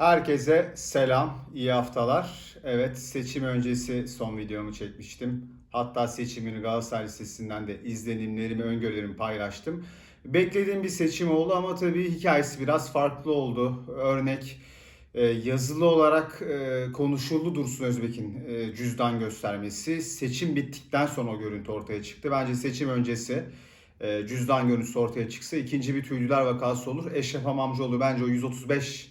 Herkese selam, iyi haftalar. Evet, seçim öncesi son videomu çekmiştim. Hatta seçim günü Galatasaray Lisesi'nden de izlenimlerimi, öngörülerimi paylaştım. Beklediğim bir seçim oldu ama tabii hikayesi biraz farklı oldu. Örnek e, yazılı olarak e, konuşuldu Dursun Özbek'in e, cüzdan göstermesi. Seçim bittikten sonra o görüntü ortaya çıktı. Bence seçim öncesi cüzdan görüntüsü ortaya çıksa ikinci bir tüylüler vakası olur. Eşref Hamamcıoğlu bence o 135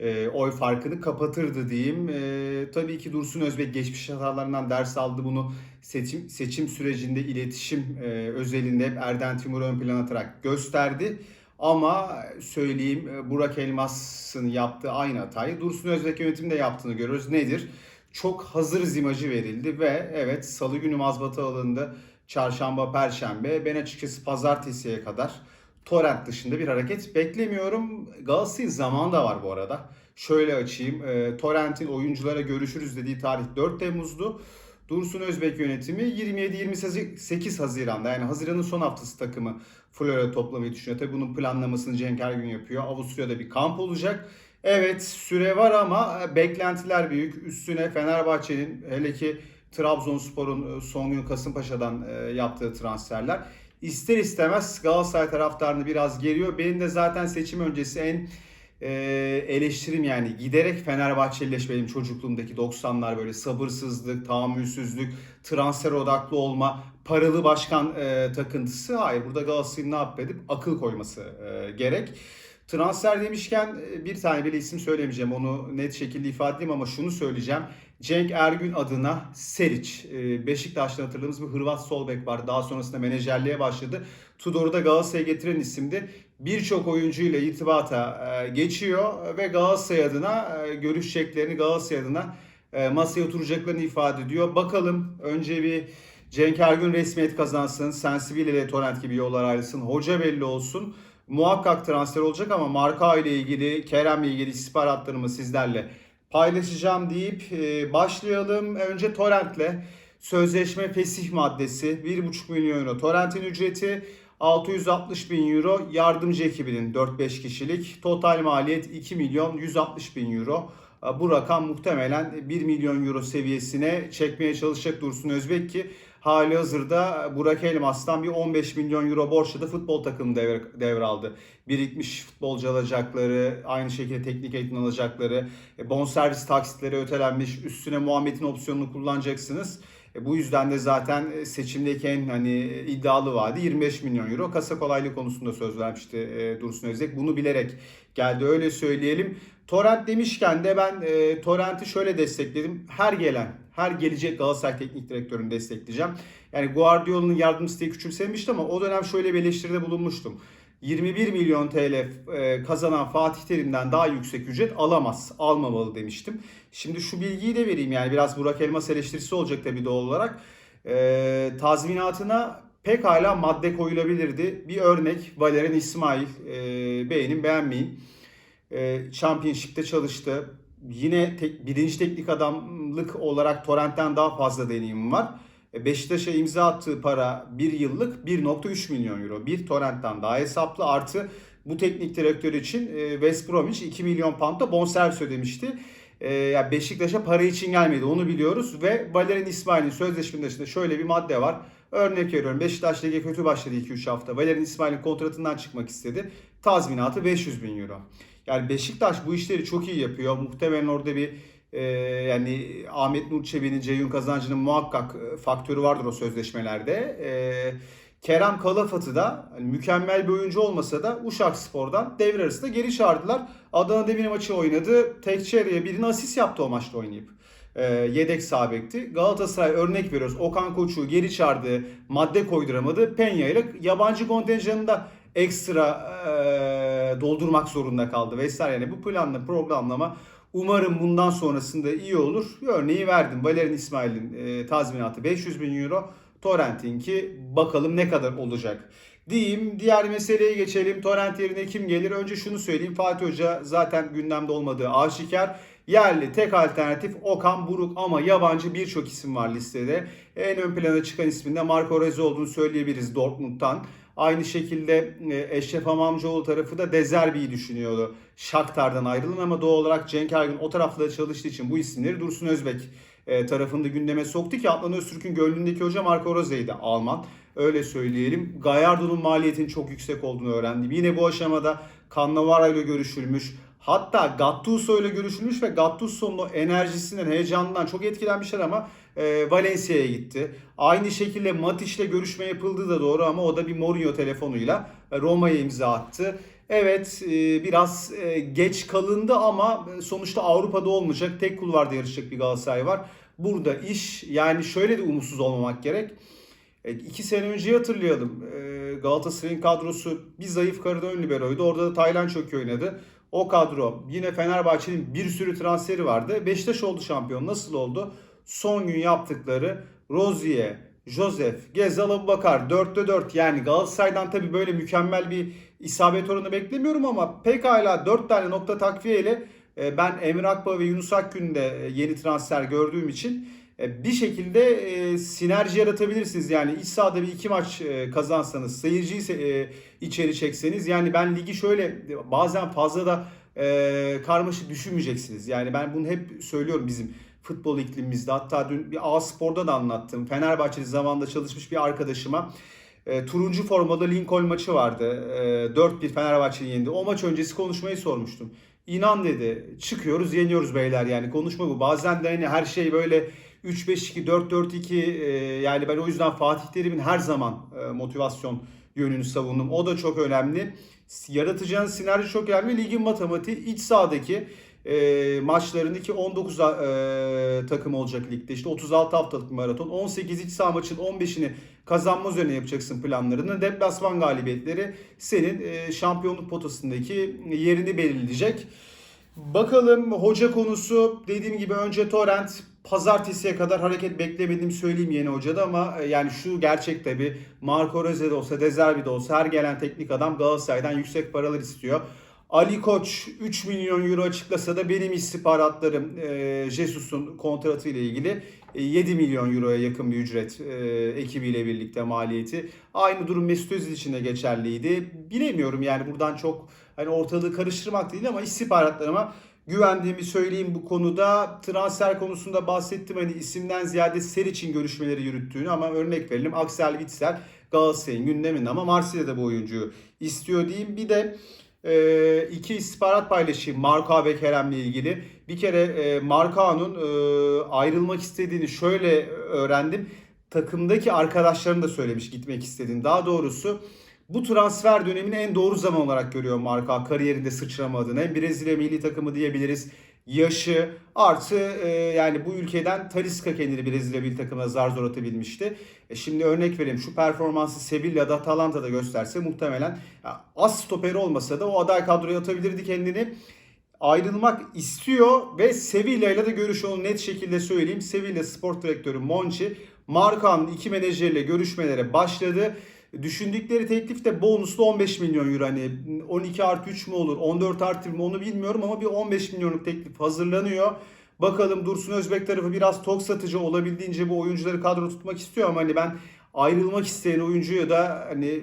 e, oy farkını kapatırdı diyeyim. E, tabii ki Dursun Özbek geçmiş hatalarından ders aldı bunu seçim seçim sürecinde iletişim e, özelinde hep Erden Timur'u ön plana atarak gösterdi. Ama söyleyeyim e, Burak Elmas'ın yaptığı aynı hatayı Dursun Özbek yönetiminde yaptığını görüyoruz. Nedir? Çok hazırız imajı verildi ve evet salı günü mazbata alındı. Çarşamba, perşembe. Ben açıkçası pazartesiye kadar Torrent dışında bir hareket beklemiyorum. Galatasaray'ın zamanı da var bu arada. Şöyle açayım. E, Torrent'in oyunculara görüşürüz dediği tarih 4 Temmuz'du. Dursun Özbek yönetimi 27-28 Haziran'da yani Haziran'ın son haftası takımı Flora toplamayı düşünüyor. Tabii bunun planlamasını Cenk Ergün yapıyor. Avusturya'da bir kamp olacak. Evet süre var ama e, beklentiler büyük. Üstüne Fenerbahçe'nin hele ki Trabzonspor'un e, son gün Kasımpaşa'dan e, yaptığı transferler ister istemez Galatasaray taraftarını biraz geriyor. Benim de zaten seçim öncesi en e, eleştirim yani giderek Fenerbahçelileş benim çocukluğumdaki 90'lar böyle sabırsızlık, tahammülsüzlük, transfer odaklı olma, paralı başkan e, takıntısı. Hayır burada Galatasaray'ın ne yapıp akıl koyması e, gerek. Transfer demişken e, bir tane bile isim söylemeyeceğim. Onu net şekilde ifade edeyim ama şunu söyleyeceğim. Cenk Ergün adına Seric. e, Beşiktaş'tan hatırladığımız bir Hırvat sol bek var. Daha sonrasında menajerliğe başladı. Tudor'u da Galatasaray'a getiren isimdi. Birçok oyuncuyla irtibata e, geçiyor ve Galatasaray adına e, görüşeceklerini Galatasaray adına e, masaya oturacaklarını ifade ediyor. Bakalım önce bir Cenk Ergün resmiyet kazansın. Sensibil ile Torrent gibi yollar ayrılsın. Hoca belli olsun. Muhakkak transfer olacak ama marka ile ilgili, Kerem'le ilgili istihbaratlarımı sizlerle paylaşacağım deyip e, başlayalım. Önce Torrent'le sözleşme fesih maddesi 1,5 milyon euro. Torrent'in ücreti 660 bin euro. Yardımcı ekibinin 4-5 kişilik. Total maliyet 2 milyon 160 bin euro. E, Bu rakam muhtemelen 1 milyon euro seviyesine çekmeye çalışacak Dursun Özbek ki hali hazırda Burak Elmas'tan bir 15 milyon euro borçla da futbol takımı devre, devraldı. Birikmiş futbolcu alacakları, aynı şekilde teknik eğitim alacakları, e, bonservis taksitleri ötelenmiş, üstüne Muhammed'in opsiyonunu kullanacaksınız. E, bu yüzden de zaten e, seçimdeki en hani iddialı vaadi 25 milyon euro. Kasa kolaylığı konusunda söz vermişti e, Dursun Özbek. Bunu bilerek geldi öyle söyleyelim. Torrent demişken de ben e, Torrent'i şöyle destekledim. Her gelen, her gelecek Galatasaray Teknik Direktörünü destekleyeceğim. Yani Guardiola'nın yardımcısı diye küçümsemişti ama o dönem şöyle bir eleştiride bulunmuştum. 21 milyon TL e, kazanan Fatih Terim'den daha yüksek ücret alamaz, almamalı demiştim. Şimdi şu bilgiyi de vereyim yani biraz Burak Elmas eleştirisi olacak tabii doğal olarak. E, tazminatına pekala madde koyulabilirdi. Bir örnek Valerian İsmail, e, beğenin beğenmeyin. E, Championship'te çalıştı. Yine tek, birinci teknik adamlık olarak Torrent'ten daha fazla deneyimim var. E, Beşiktaş'a imza attığı para bir yıllık 1.3 milyon euro. Bir Torrent'ten daha hesaplı artı bu teknik direktör için e, West Bromwich 2 milyon poundda bonservis ödemişti. E, yani Beşiktaş'a para için gelmedi onu biliyoruz ve Valerian İsmail'in sözleşmesinde şöyle bir madde var. Örnek veriyorum Beşiktaş Ligi kötü başladı 2-3 hafta. Valerian İsmail'in kontratından çıkmak istedi. Tazminatı 500 bin euro. Yani Beşiktaş bu işleri çok iyi yapıyor. Muhtemelen orada bir e, yani Ahmet Nur Çebi'nin, Ceyhun Kazancı'nın muhakkak e, faktörü vardır o sözleşmelerde. E, Kerem Kalafat'ı da hani mükemmel bir oyuncu olmasa da Uşak Spor'dan devre arasında geri çağırdılar. Adana Demir maçı oynadı. Tek çeyreğe birini asist yaptı o maçta oynayıp. E, yedek sağ bekti. Galatasaray örnek veriyoruz. Okan Koç'u geri çağırdı. Madde koyduramadı. Penya ile yabancı kontenjanında ekstra e, doldurmak zorunda kaldı vesaire. Yani bu planla programlama umarım bundan sonrasında iyi olur. Bir örneği verdim. Valerian İsmail'in e, tazminatı 500 bin euro. Torrent'inki bakalım ne kadar olacak. Diyeyim diğer meseleye geçelim. Torrent yerine kim gelir? Önce şunu söyleyeyim. Fatih Hoca zaten gündemde olmadığı aşikar. Yerli tek alternatif Okan Buruk ama yabancı birçok isim var listede. En ön plana çıkan isminde Marco Rose olduğunu söyleyebiliriz Dortmund'dan. Aynı şekilde e, Eşref Hamamcıoğlu tarafı da Dezerbi'yi düşünüyordu. Shakhtar'dan ayrılın ama doğal olarak Cenk Ergün o tarafta çalıştığı için bu isimleri Dursun Özbek e, tarafında gündeme soktu ki Adnan Öztürk'ün gönlündeki hoca Marco Rose'ydi Alman. Öyle söyleyelim. Gallardo'nun maliyetinin çok yüksek olduğunu öğrendim. Yine bu aşamada Cannavaro ile görüşülmüş. Hatta Gattuso ile görüşülmüş ve Gattuso'nun o enerjisinden, heyecanından çok etkilenmişler ama e, Valencia'ya gitti. Aynı şekilde Matic ile görüşme yapıldığı da doğru ama o da bir Mourinho telefonuyla e, Roma'ya imza attı. Evet e, biraz e, geç kalındı ama sonuçta Avrupa'da olmayacak. Tek kulvarda yarışacak bir Galatasaray var. Burada iş yani şöyle de umutsuz olmamak gerek. E, iki sene önce hatırlayalım. E, Galatasaray'ın kadrosu bir zayıf karada ön liberoydu. Orada da Taylan çok oynadı. O kadro yine Fenerbahçe'nin bir sürü transferi vardı. Beşiktaş oldu şampiyon. Nasıl oldu? Son gün yaptıkları Rozier, Joseph, Gezal Abubakar 4'te 4 yani Galatasaray'dan tabii böyle mükemmel bir isabet oranı beklemiyorum ama pekala 4 tane nokta takviyeyle e, ben Emre Akbağ ve Yunus Akgün'de e, yeni transfer gördüğüm için bir şekilde e, sinerji yaratabilirsiniz. Yani iç sahada bir iki maç e, kazansanız, seyirciyi içeri çekseniz yani ben ligi şöyle bazen fazla da karmaşık düşünmeyeceksiniz. Yani ben bunu hep söylüyorum bizim futbol iklimimizde. Hatta dün bir A Spor'da da anlattım. Fenerbahçeli zamanında çalışmış bir arkadaşıma e, turuncu formada Lincoln maçı vardı. E, 4-1 Fenerbahçe'nin yendi. O maç öncesi konuşmayı sormuştum. İnan dedi çıkıyoruz yeniyoruz beyler yani konuşma bu. Bazen de hani her şey böyle 3-5-2, 4-4-2 e, yani ben o yüzden Fatih Terim'in her zaman e, motivasyon yönünü savundum. O da çok önemli. Yaratıcının sinerji çok önemli. Ligin matematiği iç sahadaki e, maçlarındaki 19 e, takım olacak ligde. İşte 36 haftalık maraton. 18 iç saha maçın 15'ini kazanma üzerine yapacaksın planlarını. Deplasman galibiyetleri senin e, şampiyonluk potasındaki yerini belirleyecek. Bakalım hoca konusu dediğim gibi önce Torrent pazartesiye kadar hareket beklemediğimi söyleyeyim yeni hocada ama e, yani şu gerçek tabi Marco Rose de olsa Dezerbi de olsa her gelen teknik adam Galatasaray'dan yüksek paralar istiyor. Ali Koç 3 milyon euro açıklasa da benim istihbaratlarım e, Jesus'un kontratı ile ilgili 7 e, milyon euroya yakın bir ücret e, ekibiyle birlikte maliyeti. Aynı durum Mesut Özil için de geçerliydi. Bilemiyorum yani buradan çok hani ortalığı karıştırmak değil ama istihbaratlarıma güvendiğimi söyleyeyim bu konuda. Transfer konusunda bahsettim hani isimden ziyade ser için görüşmeleri yürüttüğünü ama örnek verelim Axel Witsel Galatasaray'ın gündeminde ama Marsilya'da bu oyuncuyu istiyor diyeyim. Bir de e, iki istihbarat paylaşayım Marka ve Kerem'le ilgili. Bir kere e, Markao'nun e, ayrılmak istediğini şöyle öğrendim. Takımdaki arkadaşlarım da söylemiş gitmek istediğini. Daha doğrusu bu transfer dönemini en doğru zaman olarak görüyor Marka kariyerinde sıçramadığını. Hem Brezilya milli takımı diyebiliriz. Yaşı artı e, yani bu ülkeden Talisca kendini Brezilya milli takımına zar zor atabilmişti. E şimdi örnek vereyim şu performansı Sevilla'da Atalanta'da gösterse muhtemelen az stoperi olmasa da o aday kadroya atabilirdi kendini ayrılmak istiyor ve Sevilla ile de görüş onu net şekilde söyleyeyim. Sevilla spor direktörü Monchi Markan'ın iki menajerle görüşmelere başladı. Düşündükleri teklif de bonuslu 15 milyon euro. Hani 12 artı 3 mü olur 14 artı 1 mi onu bilmiyorum ama bir 15 milyonluk teklif hazırlanıyor. Bakalım Dursun Özbek tarafı biraz tok satıcı olabildiğince bu oyuncuları kadro tutmak istiyor ama hani ben ayrılmak isteyen oyuncuya da hani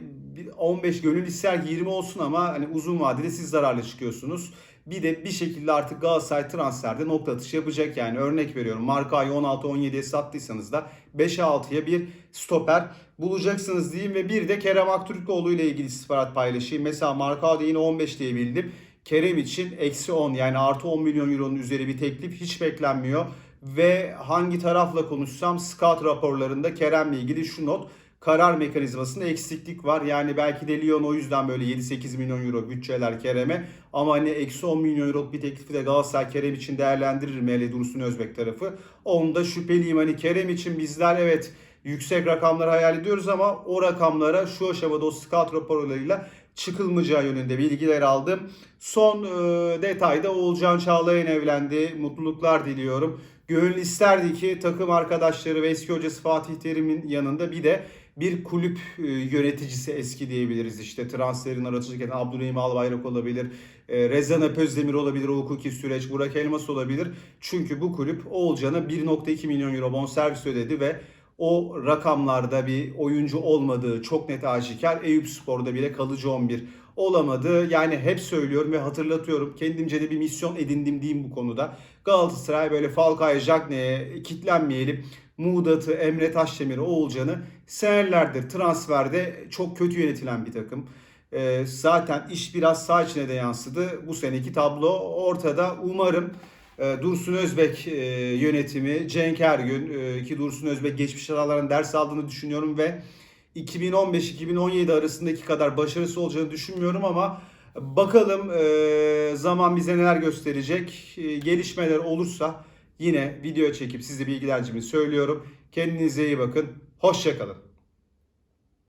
15 gönül ister ki 20 olsun ama hani uzun vadede siz zararlı çıkıyorsunuz. Bir de bir şekilde artık Galatasaray transferde nokta atışı yapacak yani. Örnek veriyorum Marka'yı 16-17'ye sattıysanız da 5'e 6'ya bir stoper bulacaksınız diyeyim. Ve bir de Kerem Aktürkoğlu ile ilgili istihbarat paylaşayım. Mesela Marka'da yine 15 diye bildim. Kerem için eksi 10 yani artı 10 milyon euronun üzeri bir teklif hiç beklenmiyor. Ve hangi tarafla konuşsam scout raporlarında Kerem'le ilgili şu not karar mekanizmasında eksiklik var. Yani belki de Lyon o yüzden böyle 7-8 milyon euro bütçeler Kerem'e. Ama hani eksi 10 milyon euro bir teklifi de Galatasaray Kerem için değerlendirir mi? Hele Dursun Özbek tarafı. Onda şüpheliyim. Hani Kerem için bizler evet yüksek rakamlar hayal ediyoruz ama o rakamlara şu aşamada o scout raporlarıyla çıkılmayacağı yönünde bilgiler aldım. Son e, detayda Oğulcan Çağlayan evlendi. Mutluluklar diliyorum. Gönül isterdi ki takım arkadaşları ve eski hocası Fatih Terim'in yanında bir de bir kulüp e, yöneticisi eski diyebiliriz. İşte transferin aracılık Abdurrahim Albayrak olabilir. E, Rezan Özdemir olabilir o hukuki süreç. Burak Elmas olabilir. Çünkü bu kulüp Oğulcan'a 1.2 milyon euro bonservis ödedi ve o rakamlarda bir oyuncu olmadığı çok net aşikar. Eyüp Spor'da bile kalıcı 11 olamadı. Yani hep söylüyorum ve hatırlatıyorum. Kendimce de bir misyon edindim diyeyim bu konuda. Galatasaray böyle Falcao, Jagne'ye kitlenmeyelim. Muğdat'ı, Emre Taşdemir'i, Oğulcan'ı senelerdir transferde çok kötü yönetilen bir takım. Ee, zaten iş biraz sağ içine de yansıdı. Bu seneki tablo ortada. Umarım e, Dursun Özbek e, yönetimi, Cenk Ergün e, ki Dursun Özbek geçmiş hatalardan ders aldığını düşünüyorum ve 2015-2017 arasındaki kadar başarısı olacağını düşünmüyorum ama bakalım e, zaman bize neler gösterecek. E, gelişmeler olursa yine video çekip size bilgilercimi söylüyorum. Kendinize iyi bakın. Hoşçakalın.